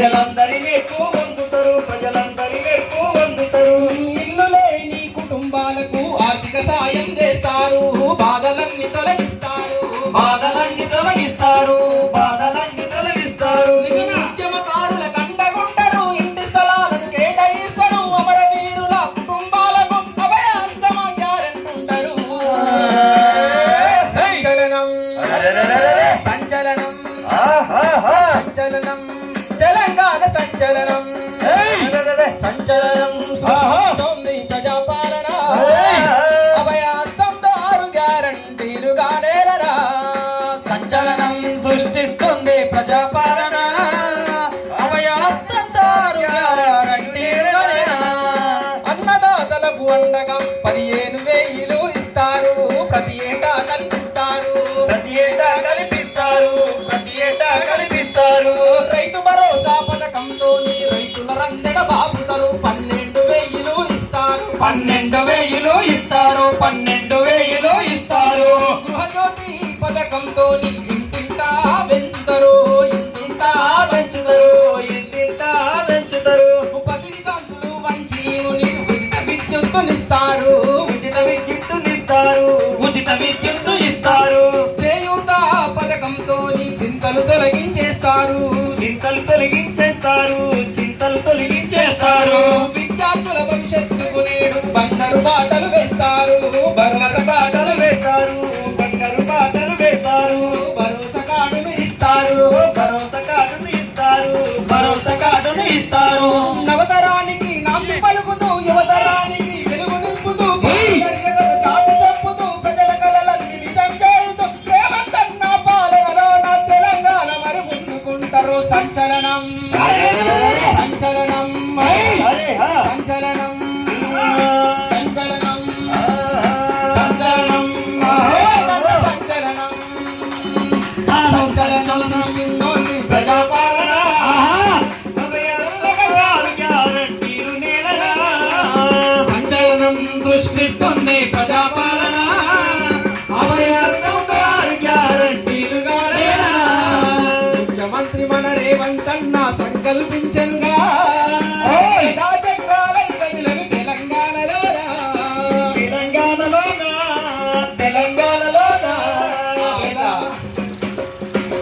ప్రజలందరి మెప్పు పొందుతారు ప్రజలందరి మెప్పు పొందుతారు ఇల్లు లేని కుటుంబాలకు ఆర్థిక సాయం చేస్తారు బాధలన్నీ తొలగిస్తారు. బాధలన్నీ తొలగిస్తారు బాధలన్నీ తొలగిస్తారు. ఉద్యమకారుల కండగుంటరు ఇంటి స్థలాలను కేటాయిస్తారు అమరవీరుల కుటుంబాలకు అభయాస్తమ గ్యారంటుంటారు సంచలనం. సంచలనం. సంచలనం. సంచలనం. సంచలనం సృష్టిస్తోంది ప్రజాపాలన. అభయాస్తంతో ఆరు గ్యారంటీలుగా నేలరా. సంచలనం సృష్టిస్తుంది ప్రజాపాలన. అభయాస్తంతో ఆరు గ్యారంటీలుగా. అన్నదాతలకు అండగా పదిహేను వేలు ఇస్తారు. ప్రతి ఏటా రందెడ బాపుతారు పన్నెండు వేలు ఇస్తారు. పన్నెండు వేలు ఇస్తారు పన్నెండు వేలు ఇస్తారు. గృహజ్యోతి పథకంతో ఇంటింటా పెంచుతారు ఇంటింటా పెంచుతారు ఇంటింటా పెంచుతారు పసిడి కాంచులు వంచి ఉచిత విద్యుత్తునిస్తారు. ఉచిత విద్యుత్తునిస్తారు ఉచిత విద్యుత్తు ఇస్తారు చేయూత పథకంతో చింతలు తొలగించేస్తారు. చింతలు తొలగించేస్తారు. తొలగించేస్తారు విద్యార్థుల భవిష్యత్తుకు నేడు బంగారు బాటలు వేస్తారు. భరోసా బాటలు వేస్తారు. బంగారు బాటలు వేస్తారు. భరోసా కార్డును ఇస్తారు. భరోసా కార్డును ఇస్తారు. భరోసా కార్డును ఇస్తారు. నవతరానికి నాంది పలుకుతూ యువతరానికి వెలుగు నింపుతూ చాటి చెప్పుతూ ప్రజల కలలన్నీ నిజం చేయుతూ రేవంతన్న పాలనలో నా తెలంగాణ మరి ముందుకుంటారు సంచలనం. సంచలనం పుష్పిస్తుంది ప్రజాపాలన. అభయార్థం గ్యారంటీలుగా ముఖ్యమంత్రి మన రేవంత్ అన్న సంకల్పించంగా